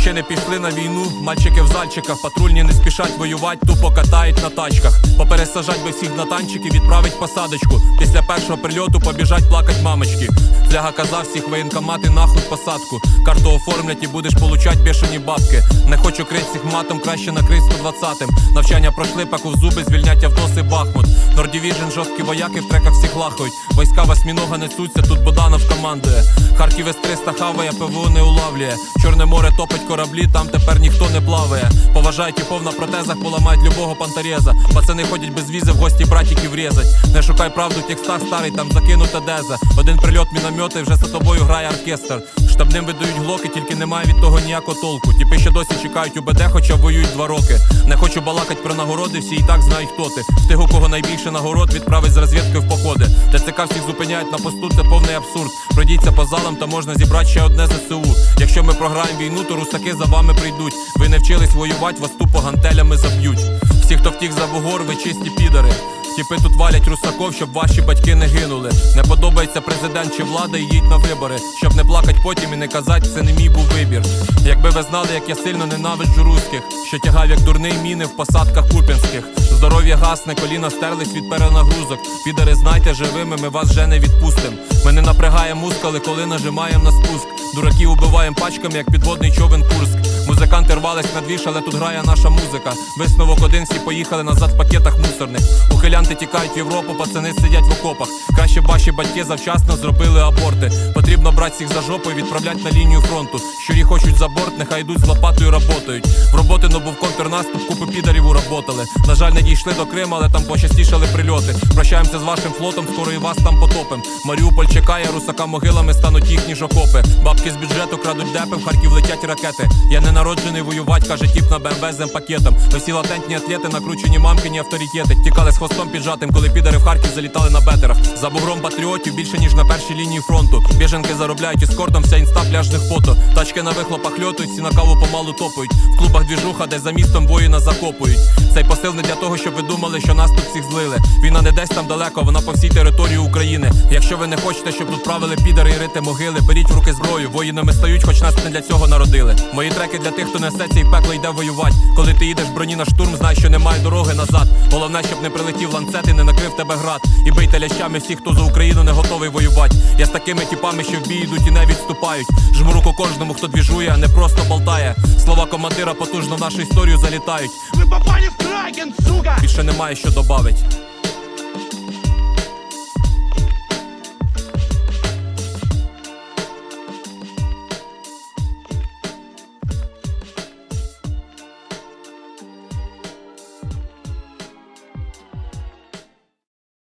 Мужчини пішли на війну, мальчики в зальчиках, патрульні не спішать воювать, тупо катають на тачках. Попересажать би всіх на танчики, відправить посадочку. Після першого прильоту побіжать плакать мамочки. Фляга казав всіх воєнкомати нахуй посадку. Карту оформлять і будеш получать бешені бабки. Не хочу крить всіх матом, краще накрить 120-м. Навчання пройшли, пеку в зуби, звільнять автоси Бахмут. Нордівіжн, жорсткі вояки в треках всіх лахають. Війська восьмінога несуться, тут Боданов командує. Харків С-300 хаває, ПВО не улавлює. Чорне море топить кораблі, там тепер ніхто не плаває. Поважають і повна протезах, поламають любого пантереза. Пацани ходять без візи, в гості братіків різать. Не шукай правду в текстах старий, там закинута деза. Один прильот міномети, вже за тобою грає оркестр. Штабним видають глоки, тільки немає від того ніякого толку. Тіпи ще досі чекають УБД, хоча воюють два роки. Не хочу балакать про нагороди, всі і так знають, хто ти. Тих, у кого найбільше нагород, відправить з розвідкою в походи. ТЦК всіх зупиняють на посту, це повний абсурд. Пройдіться по залам, та можна зібрати ще одне ЗСУ. Якщо ми програємо війну, то русаки за вами прийдуть. Ви не вчились воювати, вас тупо гантелями заб'ють. Всі, хто втік за бугор, ви чисті підари. Тіпи тут валять русаков, щоб ваші батьки не гинули. Не подобається президент чи влада, йдіть на вибори, щоб не плакать потім і не казать, це не мій був вибір. Якби ви знали, як я сильно ненавиджу руських, що тягав як дурний міни в посадках купінських. Здоров'я гасне, коліна стерлись від перенагрузок. Підари, знайте, живими, ми вас вже не відпустим. Ми не напрягаємо мускули, коли нажимаємо на спуск. Дураків убиваємо пачками, як підводний човен Курск. Музиканти рвались на двіж, але тут грає наша музика. Висновок один, всі поїхали назад в пакетах мусорних. Ухилянти тікають в Європу, пацани сидять в окопах. Краще ваші батьки завчасно зробили аборти. Потрібно брати всіх за жопу і відправляти на лінію фронту. Щурі хочуть за борт, нехай йдуть з лопатою работають. В роботи ну був контрнаступ, купи підарів уработали. На жаль, не дійшли до Крима, але там пощастішали прильоти. Прощаємося з вашим флотом, скоро і вас там потопим. Маріуполь чекає, русака могилами стануть їхні ж окопи. Бабки з бюджету крадуть депи, в Харків летять ракети. Я не народжений воювати, каже тіп на БМВ з пакетом. Всі латентні атлети, накручені мамкині авторитети. Тікали з хвостом піджатим, коли підари в Харків залітали на бетерах. За бугром патріотів більше ніж на першій лінії фронту. Біженки заробляють із кордом вся інста пляжних фото. Тачки на вихлопах льотують, всі на каву помалу топають. В клубах двіжуха, де за містом воїна закопують. Цей посил не для того, щоб ви думали, що нас тут всіх злили. Війна не десь там далеко, вона по всій території України. Якщо ви не хочете, щоб тут правили підари і рити могили, беріть в руки зброю. Воїнами стають, хоч нас не для цього народили. Мої треки для тих, хто і в пекло йде воювати. Коли ти їдеш в броні на штурм, знай, що немає дороги назад. Головне, щоб не прилетів ланцет і не накрив тебе град. І бийте лящами всіх, хто за Україну не готовий воювати. Я з такими тіпами, що в бій йдуть і не відступають. Жму руку кожному, хто двіжує, а не просто болтає. Слова командира потужно в нашу історію залітають. Мы попали в Кракен, сука! Більше немає що добавить.